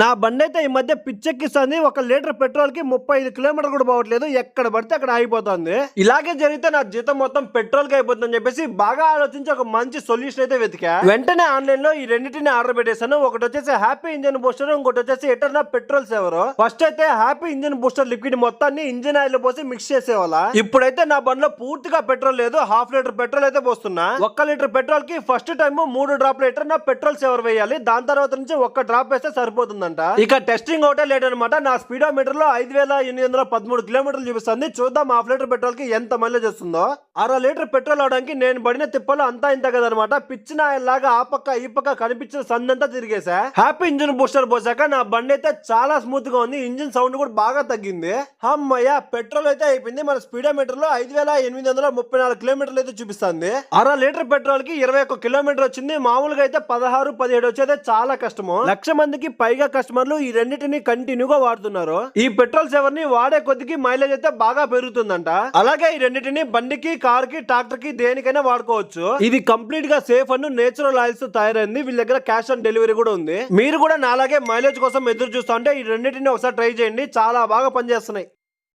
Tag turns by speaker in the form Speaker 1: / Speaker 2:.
Speaker 1: నా బండి అయితే ఈ మధ్య పిచ్చెక్కిస్తుంది. ఒక లీటర్ పెట్రోల్కి ముప్పై ఐదు కిలోమీటర్ కూడా పోవట్లేదు. ఎక్కడ పడితే అక్కడ ఆగిపోతుంది. ఇలాగే జరిగితే నా జీతం మొత్తం పెట్రోల్కి అయిపోతుందని చెప్పేసి బాగా ఆలోచించి ఒక మంచి సొల్యూషన్ అయితే వెతికా. వెంటనే ఆన్లైన్లో ఈ రెండింటిని ఆర్డర్ పెట్టేశాను. ఒకటి వచ్చేసి హ్యాపీ ఇంజిన్ బూస్టర్ ఇంకోటి వచ్చేసి ఎటర్నా పెట్రోల్ సేవర్. ఫస్ట్ అయితే హ్యాపీ ఇంజన్ బూస్టర్ లిక్విడ్ మొత్తాన్ని ఇంజిన్ ఆయిల్ పోసి మిక్స్ చేసేవాళ్ళ. ఇప్పుడైతే నా బండిలో పూర్తిగా పెట్రోల్ లేదు. హాఫ్ లీటర్ పెట్రోల్ అయితే పోస్తున్నా. ఒక్క లీటర్ పెట్రోల్కి ఫస్ట్ టైం మూడు డ్రాప్ లీటర్ నా పెట్రోల్ సేవర్ వేయాలి. దాని తర్వాత నుంచి ఒక్క డ్రాప్ వేస్తే ఉందంట ఇక టెస్టింగ్ ఒకటే లేట్ అనమాట నా స్పీడో మీటర్లో ఐదు వేల ఎనిమిది వందల పదమూడు కిలోమీటర్లు చూపిస్తుంది. చూద్దాం హాఫ్ లీటర్ పెట్రోల్కి ఎంత మైలేజ్ వస్తుందో. అర లీటర్ పెట్రోల్ అవడానికి నేను పడిన తిప్పలు అంతా ఇంత కదనమాట పిచ్చిన లాగా ఆ పక్క ఈ పక్క కనిపించిన సందంతా తిరిగేసా. హ్యాపీ ఇంజిన్ బూస్టర్ పోసాక నా బండి అయితే చాలా స్మూత్గా ఉంది. ఇంజిన్ సౌండ్ కూడా బాగా తగ్గింది. అమ్మయ్య పెట్రోల్ అయితే అయిపోయింది. మన స్పీడోమీటర్లో ఐదు వేల ఎనిమిది వందల ముప్పై నాలుగు కిలోమీటర్లు అయితే చూపిస్తుంది. అర లీటర్ పెట్రోల్కి ఇరవై ఒక్క కిలోమీటర్ వచ్చింది. మామూలుగా అయితే పదహారు పదిహేడు వచ్చేది చాలా కష్టము. లక్ష మందికి పైగా కస్టమర్లు ఈ రెండింటిని కంటిన్యూగా వాడుతున్నారు. ఈ పెట్రోల్ సేవర్ని వాడే కొద్దికి మైలేజ్ అయితే బాగా పెరుగుతుందంట. అలాగే ఈ రెండింటిని బండికి కార్కి ట్రాక్టర్కి దేనికైనా వాడుకోవచ్చు. ఇది కంప్లీట్గా సేఫ్ అండ్ నేచురల్ ఆయిల్స్ తయారైంది. వీళ్ళ దగ్గర క్యాష్ ఆన్ డెలివరీ కూడా ఉంది. మీరు కూడా నాలాగే మైలేజ్ కోసం ఎదురు చూస్తుంటే ఈ రెండింటిని ఒకసారి ట్రై చేయండి. చాలా బాగా పనిచేస్తున్నాయి.